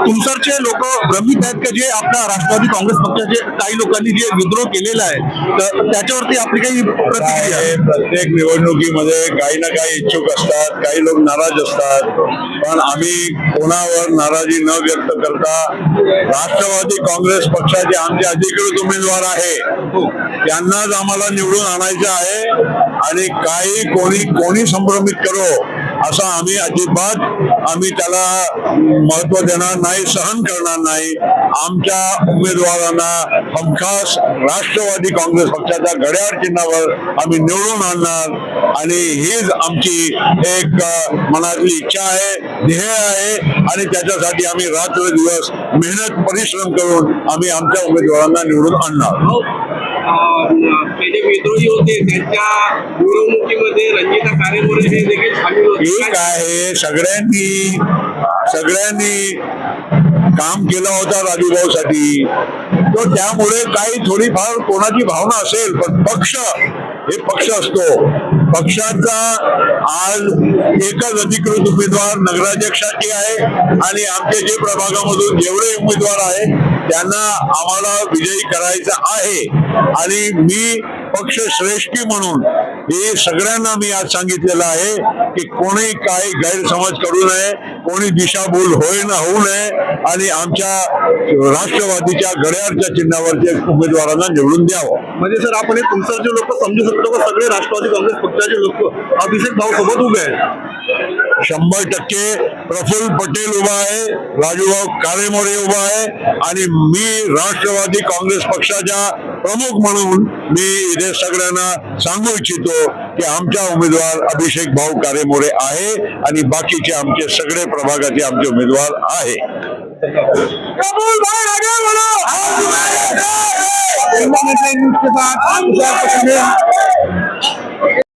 तुमसरचे लोक भ्रमित आहेत का जे आपल्या राष्ट्रवादी काँग्रेस पक्षाचे काही लोकांनी जे विद्रोह केलेला आहे तर त्याच्यावरती आपली काही प्रतिक्रिया आहे? प्रत्येक निवडणुकीमध्ये काही ना काही इच्छुक असतात काही लोक नाराज असतात. पण आम्ही कोणावर नाराजी न व्यक्त करता राष्ट्रवादी काँग्रेस पक्षाचे आमचे अधिकृत उमेदवार आहे त्यांनाच आम्हाला निवडून आणायचं आहे आणि काही कोणी कोणी संभ्रमित करो. असं आम्ही अजिबात आम्ही त्याला महत्त्व देणार नाही सहन करणार नाही. आमच्या उमेदवारांना हमखास राष्ट्रवादी काँग्रेस पक्षाच्या घड्याळ चिन्हावर आम्ही निवडून आणणार. आणि हीच आमची एक मनातली इच्छा आहे ध्येय आहे. आणि त्याच्यासाठी आम्ही रात्र दिवस मेहनत परिश्रम करून आम्ही आमच्या उमेदवारांना निवडून आणणार. विद्रोही होते. त्यांच्या निवडणुकीमध्ये रंजिता कारेमोरे हे देखील सामील होते. ठीक आहे. सगळ्यांनी सगळ्यांनी काम केलं होतं राजूभाऊसाठी. तो त्यामुळे काही थोडीफार कोणाची भावना असेल पण पक्ष हे पक्ष असतो. पक्षाचा आज एकच अधिकृत उमेदवार नगराध्यक्षाची आहे आणि आमचे जे प्रभागामधून जेवढे उमेदवार आहेत त्यांना आम्हाला विजयी करायचं आहे आणि मी पक्ष श्रेष्ठी म्हणून हे सगळ्यांना मी आज सांगितलेलं आहे की कोणी काही गैरसमज करू नये कोणी दिशाभूल होय ना होऊ नये आणि आमच्या राष्ट्रवादीच्या घड्याळच्या चिन्हावरच्या उमेदवारांना निवडून द्यावं. म्हणजे सर आपण हे तुमसरचे लोक समजू शकतो सगळे राष्ट्रवादी काँग्रेस पक्षाचे लोक अभिषेक भाऊ सोबत उभे आहेत. शंभर टक्के प्रफुल्ल पटेल उभा आहे राजूभाऊ कारेमोरे उभा आहे आणि मी राष्ट्रवादी काँग्रेस पक्षाच्या प्रमुख म्हणून मी इथे सगळ्यांना सांगू इच्छितो की आमचा उमेदवार अभिषेक भाऊ कारेमोरे आहे आणि बाकीचे आमचे सगळे प्रभागाचे आमचे उमेदवार आहे.